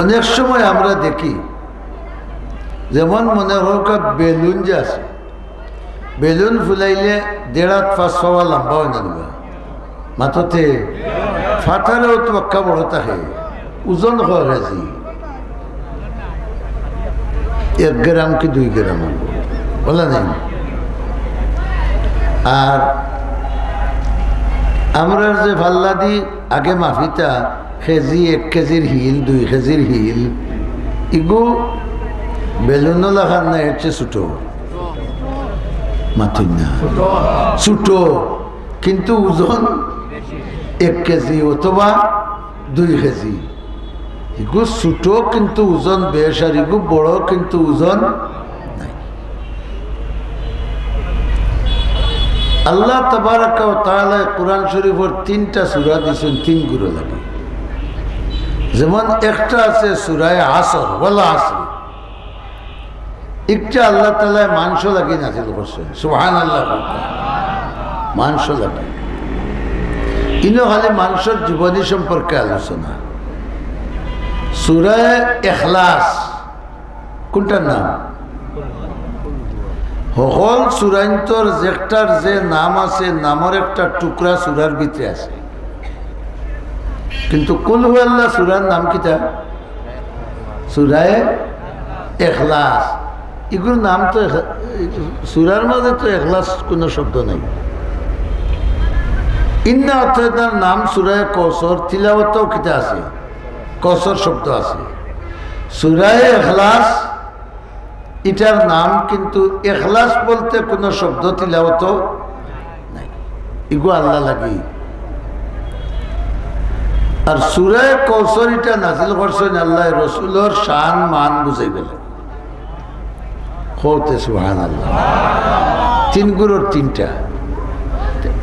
অনেক সময় আমরা দেখি, যেমন মনে হোক বেলুন যে আছে, বেলুন ফুলাইলে দেড় হাত পাঁচ পাওয়া লম্বা হয় না মাথতে ফাটারেও তো বাক্কা বড় থাকে, ওজন হয় রাজি এক গ্রাম কি দুই গ্রাম, বলা নেই? আর আমরা যে ভাল্লা দি আগে মাফিতা কেজি এক কেজির হিল, দুই কেজির হিল। ইগু বেলুন লাগার না, এর চেয়ে ছোটো। না। ছোটো। কিন্তু ওজন এক কেজি অথবা দুই কেজি ইগু ছোটো কিন্তু ওজন বেশ, আর ইগু বড় কিন্তু ওজন আল্লাহ তাআলা কোরআন শরীফের তিনটা সূরা দিয়েছেন, তিন গুরু লাগে যেমন একটা আছে সূরায়ে আসর বলা আসর। একটা আল্লাহ তালায় মাংস লাগি নাজিল করছেন সুবহানাল্লাহ। মাংস লাগে ইনো খালি মানুষের জীবনী সম্পর্কে আলোচনা। সূরায়ে ইখলাস কোনটার নাম? সকল চূড়ান্তর যেটার যে নাম আছে নামের একটা টুকরা চূড়ার ভিতরে আছে। কিন্তু কুল আল্লাহ চূড়ার নাম কিতা? চূড়ায় এখলাস এগুলোর নাম তো চূড়ার মাঝে তো এখলাস কোনো শব্দ নেই। ইন্না অর্থাৎ নাম সুরায় কৌসর তিলাওয়াতেও কিতা আছে কৌসর শব্দ আছে। সুরায় এখলাস এটার নাম কিন্তু এখলাস বলতে কোনো শব্দ তিলাওয়াত নাই। ইগো আল্লাহ লাগি। আর সুরায় কৌসর এটা নাজিল করছেন আল্লাহ রসুলোর শান মান বুঝাই গেল হতে সুহান আল্লাহ তিন গুরুর তিনটা।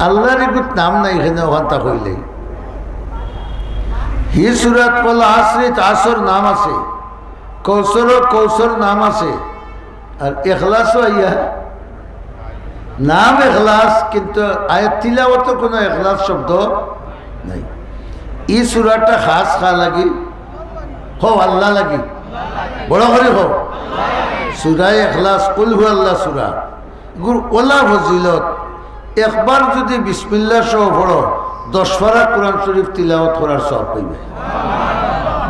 আল্লাহর এগুত নাম নাই এখানে ওখানটা হইলে হি সুরাত বলা আশ্রিত আসর নাম আছে। কৌশল কৌশল নাম আছে। আর এখলাসও আইয়া নাম এখলাস কিন্তু আয়াত তিলাওয়াত কোনো এখলাস শব্দ নাই। ই সুরাটা খাস খা লাগি হো আল্লাহ লাগি, বড় করে হো সুরায় এখলাস কুল হু আল্লাহ সুরা। গুর ওলা ফজিলত, একবার যদি বিসমিল্লা সহ পড়ো, দশ ফারা কোরআন শরীফ তিলাওয়াত করার সব পাইবে।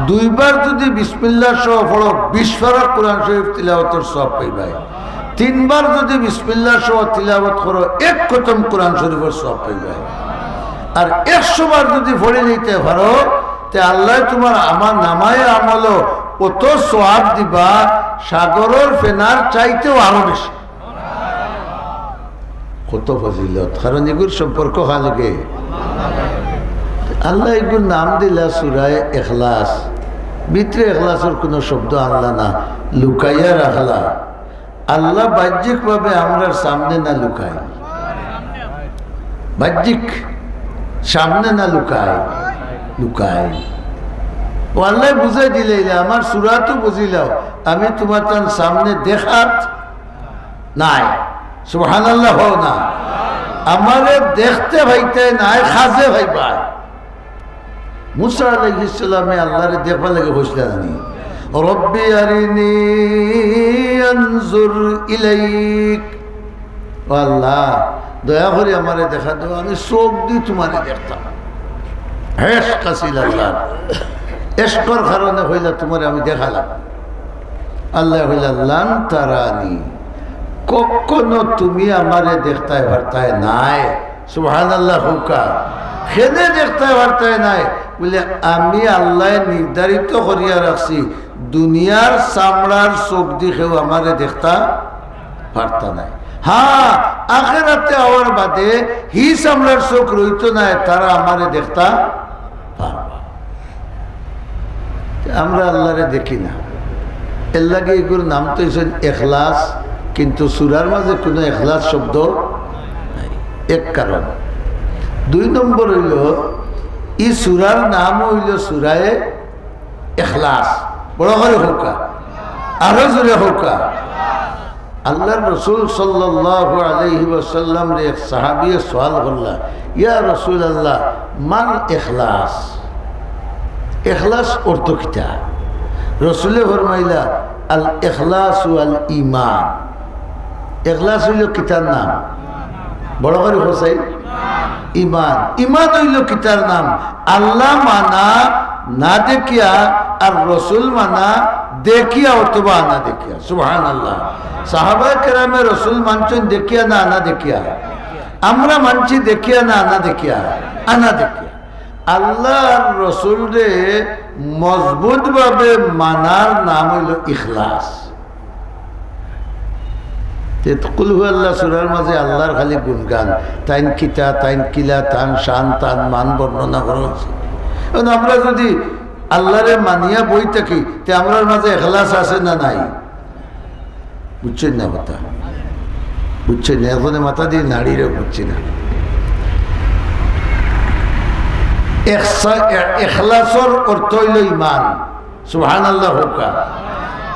দুইবার যদি বিসমিল্লা সহ পড়ো, বিশ কোরআন শরীফ তিলাওয়াতের সব পাইবে তিনবার যদি বিসমিল্লা সহ তিলাওয়াত করো, এক খতম কোরআন শরীফের সব পাইবে আর একশো বার যদি পড়ে নিতে পারো, তে আল্লাহ তোমার আমার নামায় আমলো অত সোয়াব দিবা, সাগরের ফেনার চাইতেও আরও বেশি। কত ফজিলত, কারণ এগুর সম্পর্ক লাগে আল্লাহ এগুর নাম দিলা সুরায় এখলাস। ভিতরে এখলাসের কোনো শব্দ আনলা না, লুকাইয়া রাখলা। আল্লাহ বাহ্যিকভাবে আমরার সামনে না লুকায়। বাহ্যিক সামনে না লুকায়। লুকায়। ও আল্লাহ বুঝাই দিলে, আমার সুরা তো বুঝিলাও আমি তোমার তার সামনে দেখাত নাই। সুহান আল্লাহ না। আমারে দেখতে ভাইতে নাই খাজে ভাইবা। মুসা আলাইসালামে আল্লাহরে দেখবার লাগে আরিনি আনজুর ইলাইক। আল্লাহ, দয়া দেখা আমি আমি দেখালাম। আল্লাহ তারানি, কখনো তুমি আমারে দেখতায় বার্তায় নাই। সুহান আল্লাহ হুকা, খেদে দেখতায় বার্তায় নাই। বলে, আমি আল্লাহ নির্ধারিত করিয়া রাখছি। দুনিয়ার চামড়ার চোখ দিকেও আমারে দেখতা পারতা নাই। হ্যাঁ আখেরাতে হওয়ার বাদে হি চামড়ার চোখ রইত নাই, তারা আমারে দেখতা আমরা আল্লাহরে দেখি না। এর লাগে এগুলোর নাম তো হয়েছেন এখলাস, কিন্তু সুরার মাঝে কোনো এখলাস শব্দ এক কারণ। দুই নম্বর হইল ই সুরার নাম হইল সুরায় এখলাস। বড় করে হোকা, আরও জোরে হোকা। আল্লাহ রসুল ওসাল্লাম রে এক সাহাবিয়ে সোয়াল করলা, ইয়া রসুল আল্লাহ মান এখলাস? এখলাস অর্থ কিতা? রসুলে ফরমাইলা, আল এখলাস আল ইমান এখলাস হইল কিতার নাম। বড় করে হোসাই ইমান। ইমান হইল কিতার নাম। আল্লাহ মানা, না দেখিয়া, আর রসুল মানা, দেখিয়া অথবা আনা দেখিয়া। সুহান আল্লাহ সাহাবা কেরামে রসুল মানছেন দেখিয়া না আনা দেখিয়া। আমরা মানছি দেখিয়া না আনা দেখিয়া আনা দেখিয়া। আল্লাহ রসুল রে মজবুত ভাবে মানার নাম হইল ইখলাস। কুলহু আল্লাহ, সুরার মাঝে আল্লাহর খালি গুণগান। তাইন কিতা, তাইন কিলা, তান শান, তান মান বর্ণনা করা হচ্ছে আমরা যদি আল্লাহরে মানিয়া বই থাকি, তে আমরার মাঝে এখলাস আছে না নাই? বুঝছেন না কথা? বুঝছেন না? এখন মাথা দিয়ে নাড়িরে বুঝছি না। এখলাসর অর্থ হইল ইমান। সুহান আল্লাহ হোকা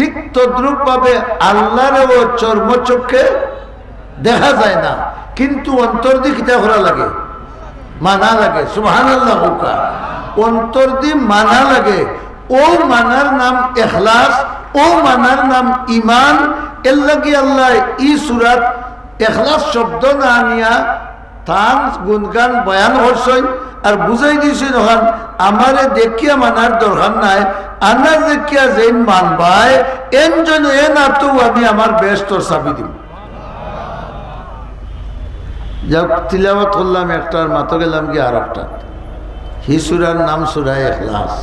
ঠিক তদ্রুপ ভাবে আল্লাহর চর্মচক্ষে দেখা যায় না। কিন্তু অন্তর দিয়ে কিতা লাগে, মানা লাগে সুহান আল্লাহ হুকা। অন্তর মানা লাগে, ও মানার নাম এখলাস, ও মানার নাম ইমান এর লাগে আল্লাহ ই সুরাত এখলাস শব্দ না আনিয়া তান গুনগান বয়ান হরসই। আর বুঝাই দিছি যখন আমারে দেখিয়া মানার দরকার নাই আনার দেখিয়া যেন মানবাই এন জন এ না আমি আমার বেস্তর চাবি দিব যাক, তিলাওয়াত করলাম একটার, মাতো গেলাম কি আর একটা হি সুরার নাম সুরায় এখলাস।